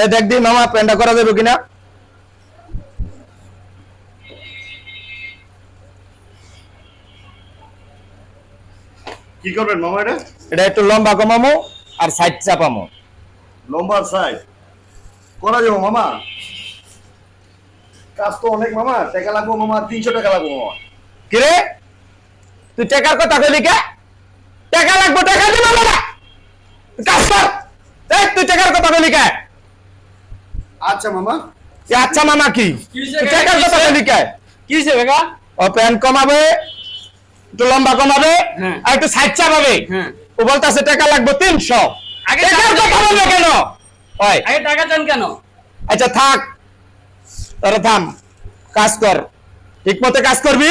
এ দেখ দি মামা প্যান্টটা করা যাবে কিনা? কি করবেন মামা এটা? এটা একটু লম্বা কমামো আর সাইড চাপামো। লম্বার সাইজ করা যাব মামা। কাজ তো অনেক মামা টাকা লাগবো মামা তিনশো টাকা লাগবো মামা। কিরে তুই টাকার কথা কইলি কে? টাকা লাগবে টাকা দিবো না কাজ কর। তুই টাকার কথা কইলি কে? আচ্ছা মামা। আচ্ছা মামা কি? কি কে? টাকার কথা? কে? কি বেগা? ও কমাবে একটু লম্বা কমাবে হ্যাঁ। আর একটু সাইড চাপাবে। হ্যাঁ। ও বলতাছে টাকা লাগবে তিনশো। আগে টাকার কথা বলল কেন? ওই। আগে টাকা চান কেন? আচ্ছা থাক। তোরা থাম। কাজ কর। ঠিক মতো কাজ করবি?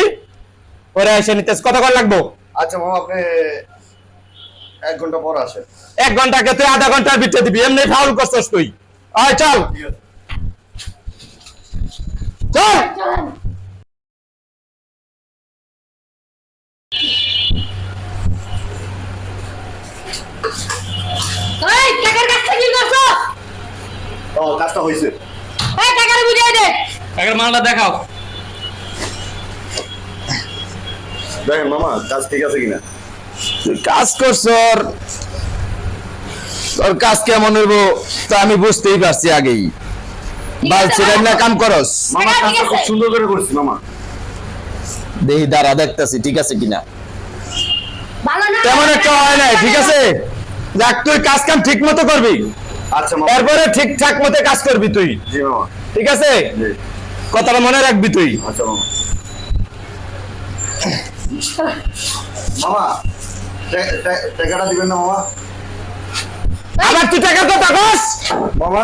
ওরা এসে নিতে কত কর লাগবো? আচ্ছা মামা আপনি এক ঘণ্টা পর আসেন। এক ঘন্টাকে তুই আধা ঘণ্টার ভিতরে দিবি। এমনি ফাউল করছস তুই। আয় চল ঠিক আছে চল ওই টাকার কাজটা কি করছ ও কাজটা হয়েছে ওই টাকাটা দে। টাকার মালটা দেখাও। দেখেন মামা কাজ ঠিক আছে কিনা? কাজ করছ তোর কাজ কেমন হইব তা আমি বুঝতেই পারছি আগেই। বাল ছিলেন কাম করস। মামা টাকা ঠিক খুব সুন্দর করে করছি মামা। দেহি দাঁড়া দেখতাছি ঠিক আছে কিনা? তেমন একটা হয় নাই ঠিক আছে? যাক তুই কাজ কাম ঠিক মতো করবি। আচ্ছা তারপরে ঠিকঠাক মতো কাজ করবি তুই। ঠিক আছে? কথাটা মনে রাখবি তুই। আচ্ছা মামা। টাকাটা দিবেন না মামা। আবার তুই টাকার কথা কস মামা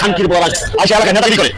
খানকির বড় আসে এলাকায় নেতাগিরি করে।